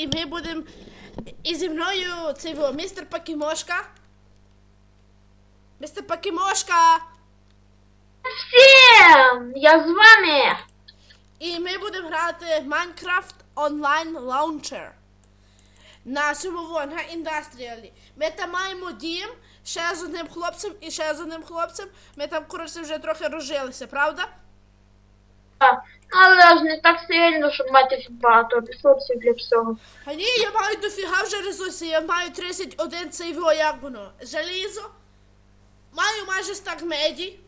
і ми будемо. І зі мною цей во, містер Пакімошка. Містер Пакімошка! Всем! Я з вами! І ми будемо грати Minecraft Online Launcher. На цьому во, на індастріалі. Ми там маємо дім ще з одним хлопцем і ще з одним хлопцем. Ми там, коротше, вже трохи розжилися, правда? Але ж не так сильно, щоб мати багато ресурсів для всього. А ні, я маю дофіга вже ресурсів, я маю 31 цей як воно, залізо. Маю майже стак меді.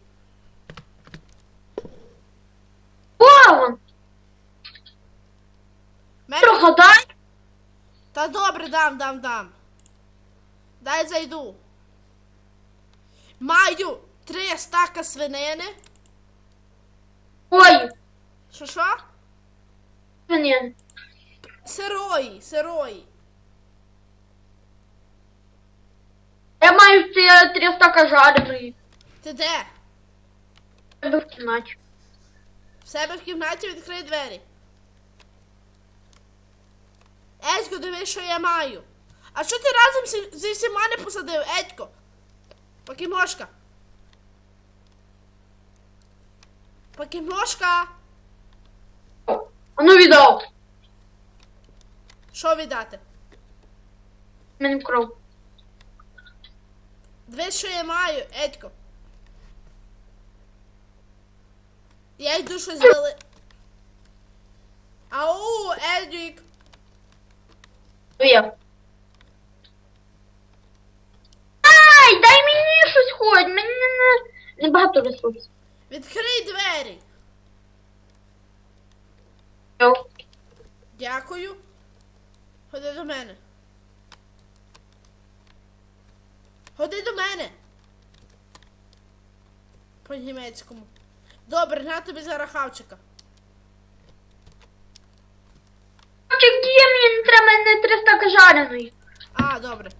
Вон! Меді... Трохи дай! Та добре, дам, дам, дам. Дай зайду. Маю три стака свинини. Ой! Що що? Блін. Сирої, сирої. Я маю ці 300 жареної. Ти де? Тебе в кімнаті. В себе в кімнаті відкрий двері. Едько, дивись, що я маю. А що ти разом зі, зі всіма не посадив, Едько? Покімошка. Покімошка. Ну віддав. Що віддати? Мене кров. Дивись, що я маю, Едько. Я йду щось вели. Ау, Едік. Я. Ай, дай мені щось хоч, мені не, не багато ресурсів. Відкрий двері. Дякую. Ходи до мене. Ходи до мене. По німецькому. Добре, на тобі зараз хавчика. Чек є, мені треба мене 300 жареної. А, добре.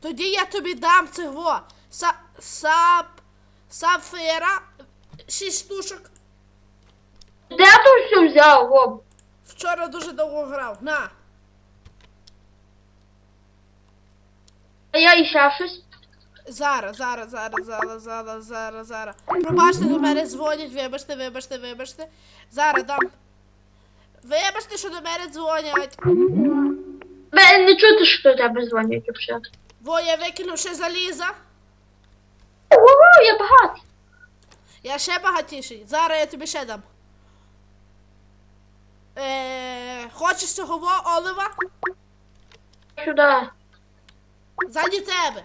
Тоді я тобі дам цього. Са, сап, сапфира. Шість штучок. Де ти все взяв, Вов? Вчора дуже довго грав. На. А я іще щось. Зараз, зараз, зараз, зараз, зараз, зараз, зараз. Пробачте, до мене дзвонять, вибачте, вибачте, вибачте. Зараз дам. Вибачте, що до мене дзвонять. Бе, не чути, що до тебе дзвонять взагалі. Во, я викинув ще заліза. Ого, я багатий. Я ще багатіший. Зараз я тобі ще дам. Е, хочеш цього олива? Сюди. Заді тебе.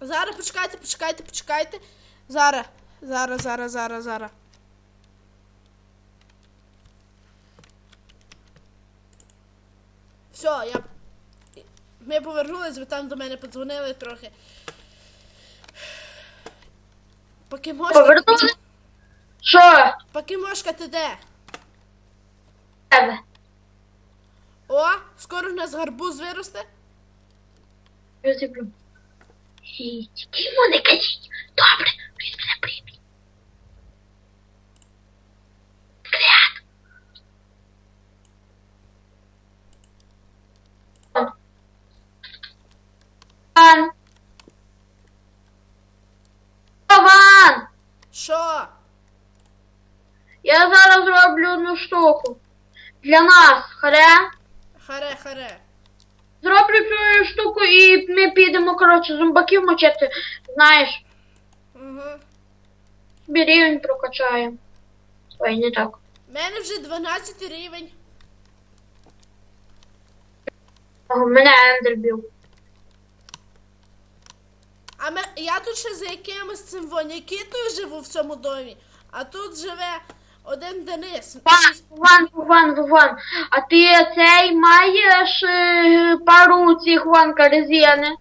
Зараз почекайте, почекайте, почекайте. Зараз, зараз, зараз, зараз, зараз. Все, я. Ми повернулись, ви там до мене подзвонили трохи. Покемошка, Повернули. Що? покемошка, ти де? Тебе. О, скоро в нас гарбуз виросте. Я. Тільки йому не кажіть. Добре, він мене прийме. Крят. Ван. О, Ван! Що? Я зараз штуку. Для нас, харе? Харе, харе. Зроблю цю штуку і ми підемо, коротше, зомбаків мочити. Знаєш, Угу. собі рівень прокачаємо. Ой, не так. У мене вже 12 рівень. Ого, мене Ендер бив. А ми, я тут ще за якимось цим вонякітою живу в цьому домі, а тут живе один Денис. Ван, Ван, Ван, Ван. А ти цей маєш е, пару цих ванка резини?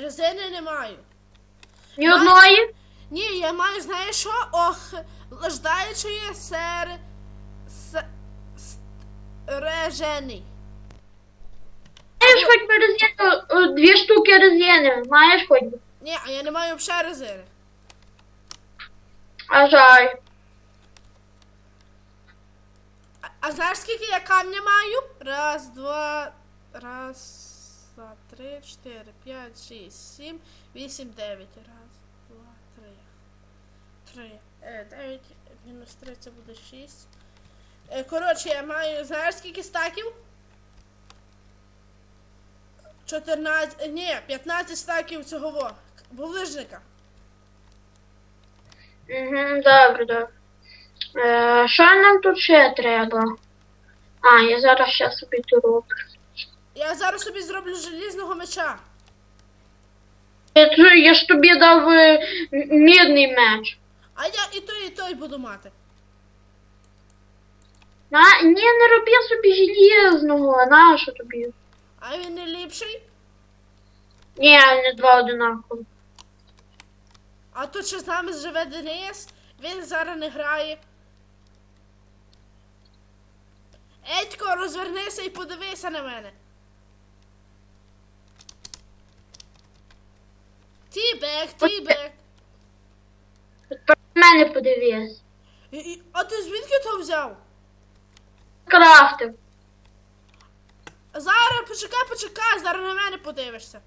Резини не маю. Ні Маю. одної? Ні, я маю, знаєш що? Ох, леждаючої сер... С... с... Режени. Маєш хоч би резину, е, дві штуки резини. Маєш хоч би? Ні, а я не маю взагалі резини. А жаль. Знаєш, скільки я камня маю? Раз, два, раз, два, три, чотири, п'ять, шість, сім, вісім, дев'ять. Раз, два, три. Три. Е, дев'ять, мінус три, це буде шість. Е, коротше, я маю, знаєш, скільки стаків? 14, е, ні, 15 стаків цього булижника. Угу, добре, добре. Е, що нам тут ще треба? А, я зараз ще собі роблю. Я зараз собі зроблю желізного меча. Я, ж- я ж тобі дав е, мідний меч. А я і той, і той буду мати. На, ні, не роби собі желізного, на що тобі? А він не ліпший. Ні, не два одинакові. А тут ще з нами живе Денис. Він зараз не грає. Едько, розвернися і подивися на мене. Тібек, тібек. Тепер на мене подивись. І- А ти звідки то взяв? Крафтив. Зараз почекай, почекай, зараз на мене подивишся.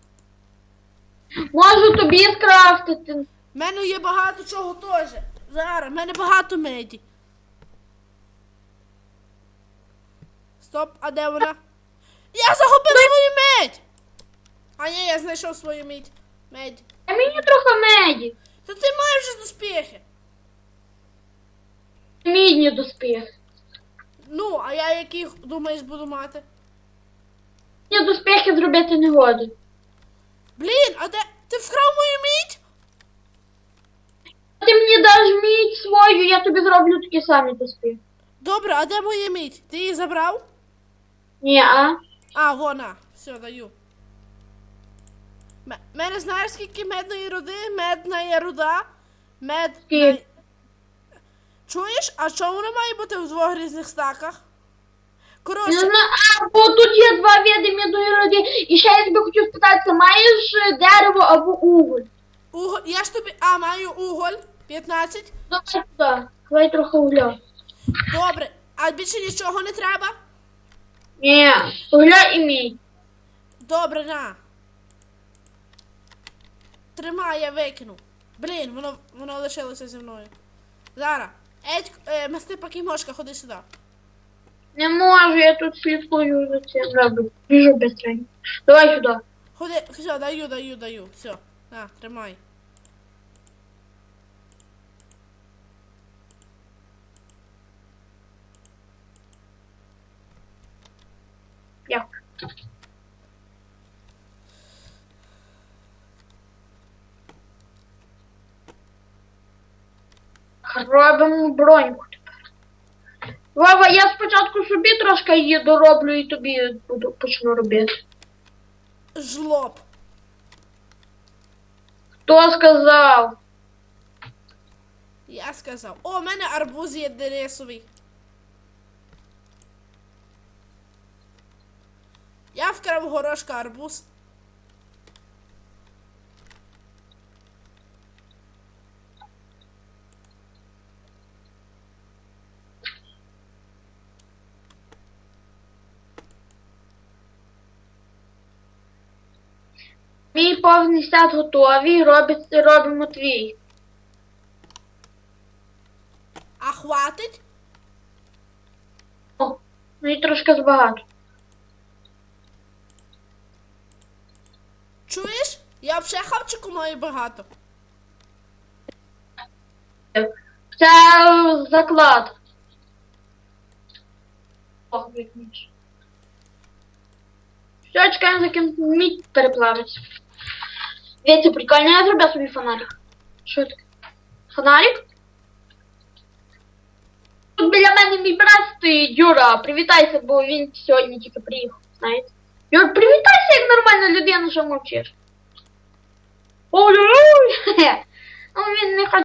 Можу тобі скрафтити. В мене є багато чого теж. Зараз, в мене багато меді. Стоп, а де вона? Я загубив свою медь! А ні, я знайшов свою медь. Медь. А мені трохи меді. Та ти маєш вже доспіхи. Мідні доспіх. Ну, а я які думаєш буду мати? Мені доспіхи зробити не годен. Блін, а де. Ти вкрав мою мідь? Ти мені даш мідь свою, я тобі зроблю такі самі доспіхи. Добре, а де моя мідь? Ти її забрав? Ні, а? А, вона. Все, даю. М- мене знаєш скільки медної руди? Медна є руда. Мед. Скільки? Чуєш? А чому вона має бути в двох різних стаках? Не Коротше, знаю, а, бо тут є два види мідної роди. І ще я тебе хотів спитатися, маєш е, дерево або уголь? уголь. Я ж тобі. А, маю уголь. 15. Давай туди, давай трохи угля. Добре. А більше нічого не треба? Ні, угля і мідь. Добре, на. Тримай, я викину. Блін, воно, воно лишилося зі мною. Зараз. Едь, е, масти покімошка, ходи сюди. Не можу, я тут слідкую за цим роблю. Біжу быстренько. Давай сюди. Ходи, все, даю, даю, даю. Все. На, тримай. Як? Робимо броньку тепер. Вова, я спочатку собі трошки її дороблю і тобі буду почну робити. Жлоб. Хто сказав? Я сказав. О, у мене арбуз є дересовий. Вкрав горошка арбуз. Мій повний сет готовий, робить, робимо твій. А хватить? О, ну і трошки збагато. Чуєш? Я взагалі хавчику маю багато. Це заклад. Все, чекаємо, заки мідь переплавиться. Дивіться, прикольно, я зробив собі фонарик. Що таке? Фонарик? Тут біля мене мій брат стоїть, Юра, привітайся, бо він сьогодні тільки приїхав, знаєте. Юр, привітайся, як нормальна людина, що мовчиш. Ой-ой-ой! Ну він не хоче.